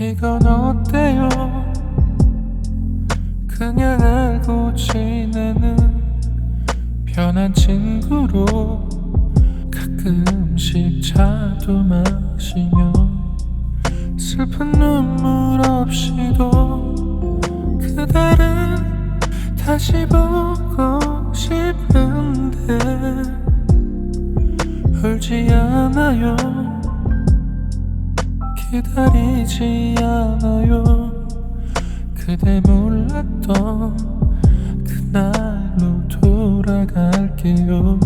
이건 어때요? 그냥 알고 지내는 편한 친구로 가끔씩 차도 마시며 슬픈 눈물 없이도 그대를 다시 보고 싶은데 울지 않아요. 기다리지 않아요. 그대 몰랐던 그날로 돌아갈게요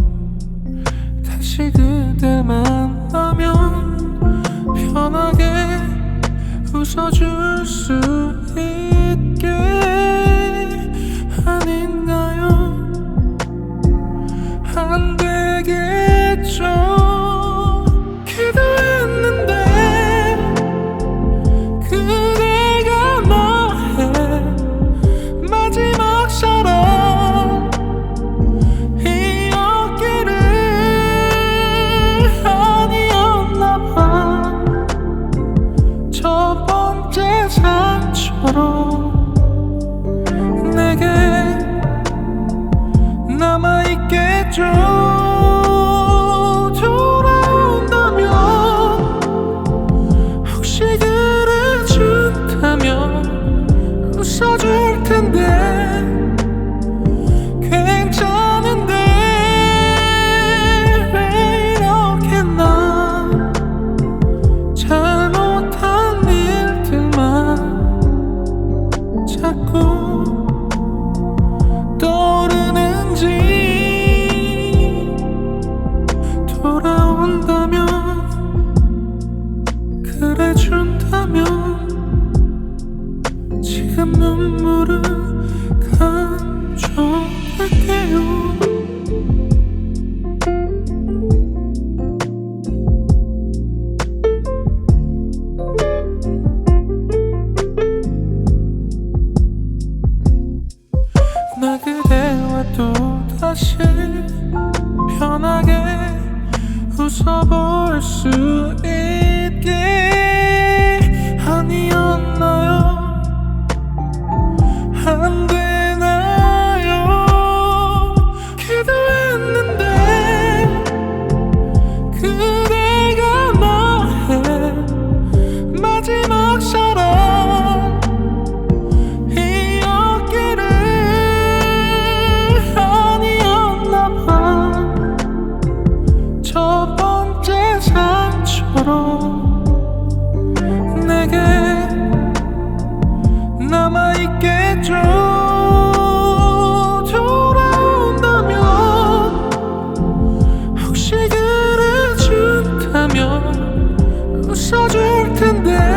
상처로 내게 남아있겠죠. 돌아온다면 혹시 그래 준다면 웃어줄 텐데 준다면 지금 눈물을 감정할게요. 나 그대와 또 다시 변하게 웃어볼 수 있게. 아니었나요? 안 되나요? 기도했는데 그대가 나의 마지막 사랑 이었기를 아니었나봐 첫 번째 상처로 웃어줄 텐데.